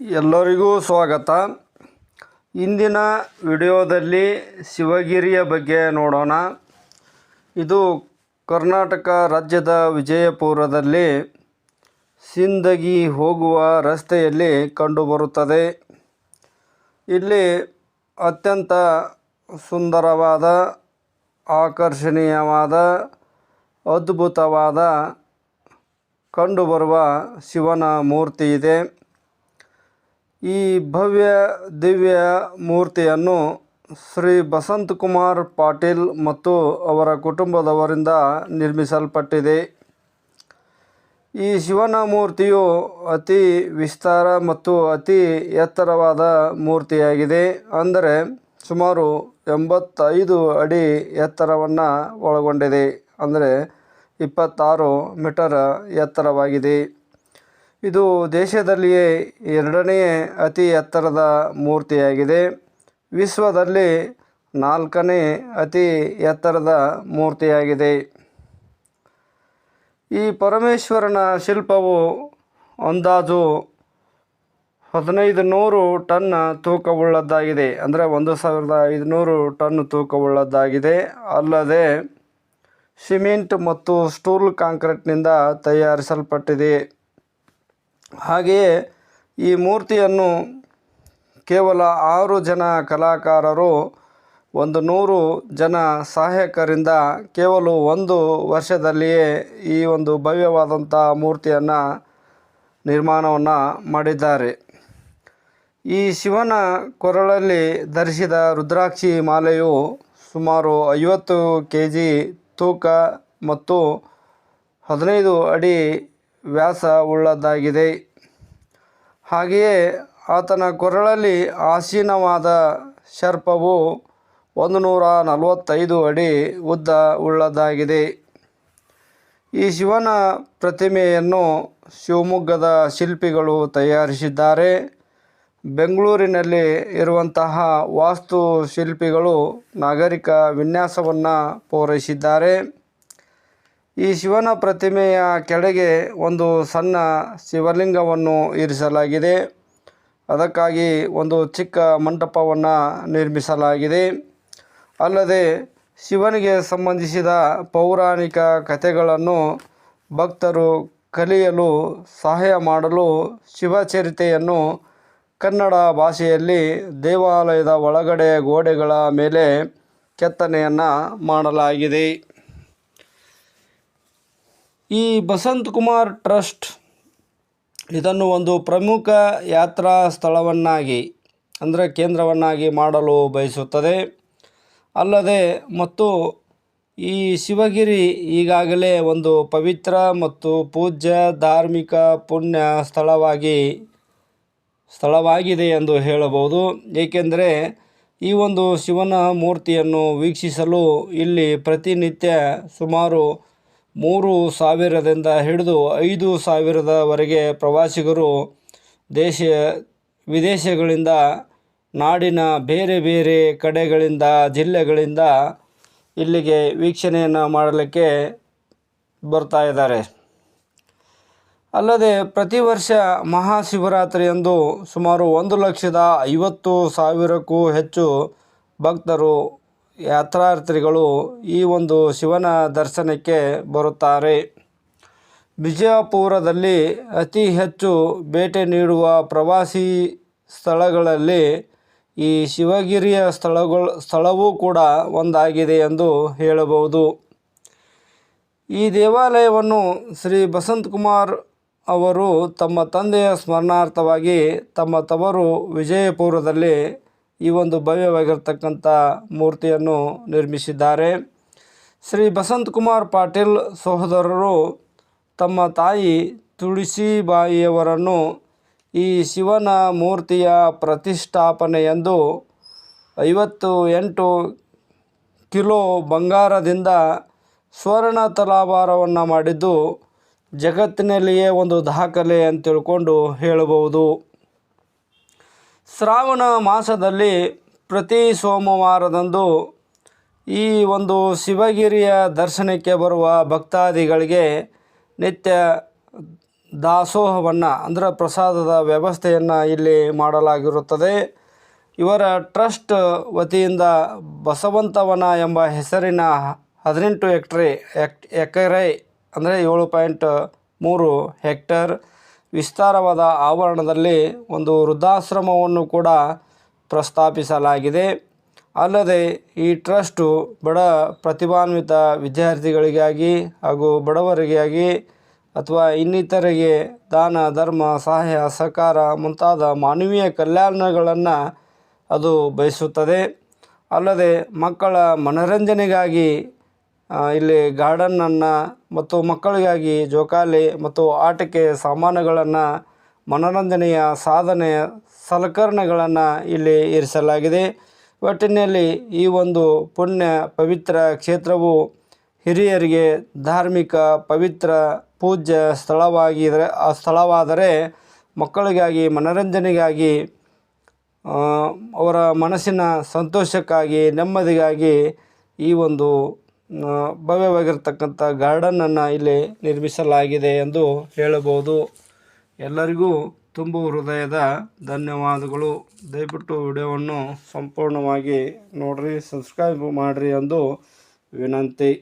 ಎಲ್ಲರಿಗೂ ಸ್ವಾಗತ. ಇಂದಿನ ವಿಡಿಯೋದಲ್ಲಿ ಶಿವಗಿರಿಯ ಬಗ್ಗೆ ನೋಡೋಣ. ಇದು ಕರ್ನಾಟಕ ರಾಜ್ಯದ ವಿಜಯಪುರದಲ್ಲಿ ಸಿಂದಗಿ ಹೋಗುವ ರಸ್ತೆಯಲ್ಲಿ ಕಂಡುಬರುತ್ತದೆ. ಇಲ್ಲಿ ಅತ್ಯಂತ ಸುಂದರವಾದ, ಆಕರ್ಷಣೀಯವಾದ, ಅದ್ಭುತವಾದ ಕಂಡುಬರುವ ಶಿವನ ಮೂರ್ತಿ ಇದೆ. ಈ ಭವ್ಯ ದಿವ್ಯ ಮೂರ್ತಿಯನ್ನು ಶ್ರೀ ಬಸಂತ್ ಕುಮಾರ್ ಪಾಟೀಲ್ ಮತ್ತು ಅವರ ಕುಟುಂಬದವರಿಂದ ನಿರ್ಮಿಸಲ್ಪಟ್ಟಿದೆ. ಈ ಶಿವನ ಮೂರ್ತಿಯು ಅತಿ ವಿಸ್ತಾರ ಮತ್ತು ಅತಿ ಎತ್ತರವಾದ ಮೂರ್ತಿಯಾಗಿದೆ. ಅಂದರೆ ಸುಮಾರು ಎಂಬತ್ತೈದು ಅಡಿ ಎತ್ತರವನ್ನು ಒಳಗೊಂಡಿದೆ. ಅಂದರೆ ಇಪ್ಪತ್ತಾರು ಮೀಟರ್ ಎತ್ತರವಾಗಿದೆ. ಇದು ದೇಶದಲ್ಲಿಯೇ ಎರಡನೇ ಅತಿ ಎತ್ತರದ ಮೂರ್ತಿಯಾಗಿದೆ. ವಿಶ್ವದಲ್ಲಿ ನಾಲ್ಕನೇ ಅತಿ ಎತ್ತರದ ಮೂರ್ತಿಯಾಗಿದೆ. ಈ ಪರಮೇಶ್ವರನ ಶಿಲ್ಪವು ಅಂದಾಜು ಹದಿನೈದು ನೂರು ಟನ್ ತೂಕವುಳ್ಳದ್ದಾಗಿದೆ. ಅಂದರೆ ಒಂದು ಸಾವಿರದ ಐದುನೂರು ಟನ್ ತೂಕವುಳ್ಳದ್ದಾಗಿದೆ. ಅಲ್ಲದೆ ಸಿಮೆಂಟ್ ಮತ್ತು ಸ್ಟೂಲ್ ಕಾಂಕ್ರೀಟ್ನಿಂದ ತಯಾರಿಸಲ್ಪಟ್ಟಿದೆ. ಹಾಗೆಯೇ ಈ ಮೂರ್ತಿಯನ್ನು ಕೇವಲ ಆರು ಜನ ಕಲಾಕಾರರು, ಒಂದು ನೂರು ಜನ ಸಹಾಯಕರಿಂದ ಕೇವಲ ಒಂದು ವರ್ಷದಲ್ಲಿಯೇ ಈ ಒಂದು ಭವ್ಯವಾದಂಥ ಮೂರ್ತಿಯನ್ನು ನಿರ್ಮಾಣವನ್ನು ಮಾಡಿದ್ದಾರೆ. ಈ ಶಿವನ ಕೊರಳಲ್ಲಿ ಧರಿಸಿದ ರುದ್ರಾಕ್ಷಿ ಮಾಲೆಯು ಸುಮಾರು ಐವತ್ತು ಕೆ ಜಿ ತೂಕ ಮತ್ತು ಹದಿನೈದು ಅಡಿ ವ್ಯಾಸ ಉಳ್ಳದ್ದಾಗಿದೆ. ಹಾಗೆಯೇ ಆತನ ಕೊರಳಲ್ಲಿ ಆಸೀನವಾದ ಸರ್ಪವು ಒಂದು ನೂರ ನಲವತ್ತೈದು ಅಡಿ ಉದ್ದ ಉಳ್ಳದ್ದಾಗಿದೆ. ಈ ಶಿವನ ಪ್ರತಿಮೆಯನ್ನು ಶಿವಮೊಗ್ಗದ ಶಿಲ್ಪಿಗಳು ತಯಾರಿಸಿದ್ದಾರೆ. ಬೆಂಗಳೂರಿನಲ್ಲಿ ಇರುವಂತಹ ವಾಸ್ತು ಶಿಲ್ಪಿಗಳು ನಾಗರಿಕ ವಿನ್ಯಾಸವನ್ನು ಪೂರೈಸಿದ್ದಾರೆ. ಈ ಶಿವನ ಪ್ರತಿಮೆಯ ಕೆಳಗೆ ಒಂದು ಸಣ್ಣ ಶಿವಲಿಂಗವನ್ನು ಇರಿಸಲಾಗಿದೆ. ಅದಕ್ಕಾಗಿ ಒಂದು ಚಿಕ್ಕ ಮಂಟಪವನ್ನು ನಿರ್ಮಿಸಲಾಗಿದೆ. ಅಲ್ಲದೆ ಶಿವನಿಗೆ ಸಂಬಂಧಿಸಿದ ಪೌರಾಣಿಕ ಕಥೆಗಳನ್ನು ಭಕ್ತರು ಕಲಿಯಲು ಸಹಾಯ ಮಾಡಲು ಶಿವಚರಿತೆಯನ್ನು ಕನ್ನಡ ಭಾಷೆಯಲ್ಲಿ ದೇವಾಲಯದ ಒಳಗಡೆ ಗೋಡೆಗಳ ಮೇಲೆ ಕೆತ್ತನೆಯನ್ನು ಮಾಡಲಾಗಿದೆ. ಈ ಬಸಂತ್ ಕುಮಾರ್ ಟ್ರಸ್ಟ್ ಇದನ್ನು ಒಂದು ಪ್ರಮುಖ ಯಾತ್ರಾ ಸ್ಥಳವನ್ನಾಗಿ, ಅಂದರೆ ಕೇಂದ್ರವನ್ನಾಗಿ ಮಾಡಲು ಬಯಸುತ್ತದೆ. ಅಲ್ಲದೆ ಮತ್ತು ಈ ಶಿವಗಿರಿ ಈಗಾಗಲೇ ಒಂದು ಪವಿತ್ರ ಮತ್ತು ಪೂಜ್ಯ ಧಾರ್ಮಿಕ ಪುಣ್ಯ ಸ್ಥಳವಾಗಿ, ಸ್ಥಳವಾಗಿದೆ ಎಂದು ಹೇಳಬಹುದು. ಏಕೆಂದರೆ ಈ ಒಂದು ಶಿವನ ಮೂರ್ತಿಯನ್ನು ವೀಕ್ಷಿಸಲು ಇಲ್ಲಿ ಪ್ರತಿನಿತ್ಯ ಸುಮಾರು ಮೂರು ಸಾವಿರದಿಂದ ಹಿಡಿದು ಐದು ಸಾವಿರದವರೆಗೆ ಪ್ರವಾಸಿಗರು ದೇಶ ವಿದೇಶಗಳಿಂದ, ನಾಡಿನ ಬೇರೆ ಬೇರೆ ಕಡೆಗಳಿಂದ, ಜಿಲ್ಲೆಗಳಿಂದ ಇಲ್ಲಿಗೆ ವೀಕ್ಷಣೆಯನ್ನು ಮಾಡಲಿಕ್ಕೆ ಬರ್ತಾ ಇದ್ದಾರೆ. ಅಲ್ಲದೆ ಪ್ರತಿ ವರ್ಷ ಮಹಾಶಿವರಾತ್ರಿಯಂದು ಸುಮಾರು ಒಂದು ಲಕ್ಷದ ಐವತ್ತು ಸಾವಿರಕ್ಕೂ ಹೆಚ್ಚು ಭಕ್ತರು ಯಾತ್ರಾರ್ಥಿಗಳು ಈ ಒಂದು ಶಿವನ ದರ್ಶನಕ್ಕೆ ಬರುತ್ತಾರೆ. ವಿಜಯಪುರದಲ್ಲಿ ಅತಿ ಹೆಚ್ಚು ಭೇಟಿ ನೀಡುವ ಪ್ರವಾಸಿ ಸ್ಥಳಗಳಲ್ಲಿ ಈ ಶಿವಗಿರಿಯ ಸ್ಥಳಗಳು, ಸ್ಥಳವೂ ಕೂಡ ಒಂದಾಗಿದೆ ಎಂದು ಹೇಳಬಹುದು. ಈ ದೇವಾಲಯವನ್ನು ಶ್ರೀ ಬಸಂತ್ ಕುಮಾರ್ ಅವರು ತಮ್ಮ ತಂದೆಯ ಸ್ಮರಣಾರ್ಥವಾಗಿ ತಮ್ಮ ತವರು ವಿಜಯಪುರದಲ್ಲಿ ಈ ಒಂದು ಭವ್ಯವಾಗಿರ್ತಕ್ಕಂಥ ಮೂರ್ತಿಯನ್ನು ನಿರ್ಮಿಸಿದ್ದಾರೆ. ಶ್ರೀ ಬಸಂತ್ ಕುಮಾರ್ ಪಾಟೀಲ್ ಸಹೋದರರು ತಮ್ಮ ತಾಯಿ ತುಳಸಿಬಾಯಿಯವರನ್ನು ಈ ಶಿವನ ಮೂರ್ತಿಯ ಪ್ರತಿಷ್ಠಾಪನೆಯಂದು ಐವತ್ತು ಎಂಟು ಕಿಲೋ ಬಂಗಾರದಿಂದ ಸ್ವರ್ಣ ತಲಾಭಾರವನ್ನು ಮಾಡಿದ್ದು ಜಗತ್ತಿನಲ್ಲಿಯೇ ಒಂದು ದಾಖಲೆ ಅಂತ ತಿಳ್ಕೊಂಡು ಹೇಳಬಹುದು. ಶ್ರಾವಣ ಮಾಸದಲ್ಲಿ ಪ್ರತಿ ಸೋಮವಾರದಂದು ಈ ಒಂದು ಶಿವಗಿರಿಯ ದರ್ಶನಕ್ಕೆ ಬರುವ ಭಕ್ತಾದಿಗಳಿಗೆ ನಿತ್ಯ ದಾಸೋಹವನ್ನು, ಅಂದರೆ ಪ್ರಸಾದದ ವ್ಯವಸ್ಥೆಯನ್ನು ಇಲ್ಲಿ ಮಾಡಲಾಗಿರುತ್ತದೆ. ಇವರ ಟ್ರಸ್ಟ್ ವತಿಯಿಂದ ಬಸವಂತವನ ಎಂಬ ಹೆಸರಿನ ಹದಿನೆಂಟು ಎಕ್ಟ್ರೆ ಎಕ್, ಎಕರೆ, ಅಂದರೆ ಏಳು ಪಾಯಿಂಟ್ ಮೂರು ಹೆಕ್ಟರ್ ವಿಸ್ತಾರವಾದ ಆವರಣದಲ್ಲಿ ಒಂದು ವೃದ್ಧಾಶ್ರಮವನ್ನು ಕೂಡ ಪ್ರಸ್ತಾಪಿಸಲಾಗಿದೆ. ಅಲ್ಲದೆ ಈ ಟ್ರಸ್ಟು ಬಡ ಪ್ರತಿಭಾನ್ವಿತ ವಿದ್ಯಾರ್ಥಿಗಳಿಗಾಗಿ ಹಾಗೂ ಬಡವರಿಗಾಗಿ ಅಥವಾ ಇನ್ನಿತರಿಗೆ ದಾನ, ಧರ್ಮ, ಸಹಾಯ, ಸಹಕಾರ ಮುಂತಾದ ಮಾನವೀಯ ಕಲ್ಯಾಣಗಳನ್ನು ಅದು ಬಯಸುತ್ತದೆ. ಅಲ್ಲದೆ ಮಕ್ಕಳ ಮನರಂಜನೆಗಾಗಿ ಇಲ್ಲಿ ಗಾರ್ಡನನ್ನು ಮತ್ತು ಮಕ್ಕಳಿಗಾಗಿ ಜೋಕಾಲಿ ಮತ್ತು ಆಟಿಕೆ ಸಾಮಾನುಗಳನ್ನು ಮನೋರಂಜನೆಯ ಸಾಧನೆ ಸಲಕರಣೆಗಳನ್ನು ಇಲ್ಲಿ ಇರಿಸಲಾಗಿದೆ. ಒಟ್ಟಿನಲ್ಲಿ ಈ ಒಂದು ಪುಣ್ಯ ಪವಿತ್ರ ಕ್ಷೇತ್ರವು ಹಿರಿಯರಿಗೆ ಧಾರ್ಮಿಕ ಪವಿತ್ರ ಪೂಜ್ಯ ಸ್ಥಳವಾಗಿದ್ರೆ, ಆ ಸ್ಥಳವಾದರೆ ಮಕ್ಕಳಿಗಾಗಿ ಮನರಂಜನೆಗಾಗಿ ಅವರ ಮನಸ್ಸಿನ ಸಂತೋಷಕ್ಕಾಗಿ, ನೆಮ್ಮದಿಗಾಗಿ ಈ ಒಂದು ಭವ್ಯವಾಗಿರ್ತಕ್ಕಂಥ ಗಾರ್ಡನನ್ನು ಇಲ್ಲಿ ನಿರ್ಮಿಸಲಾಗಿದೆ ಎಂದು ಹೇಳಬಹುದು. ಎಲ್ಲರಿಗೂ ತುಂಬು ಹೃದಯದ ಧನ್ಯವಾದಗಳು. ದಯವಿಟ್ಟು ವಿಡಿಯೋವನ್ನು ಸಂಪೂರ್ಣವಾಗಿ ನೋಡಿರಿ ಸಬ್ಸ್ಕ್ರೈಬ್ ಮಾಡಿರಿ ಎಂದು ವಿನಂತಿ.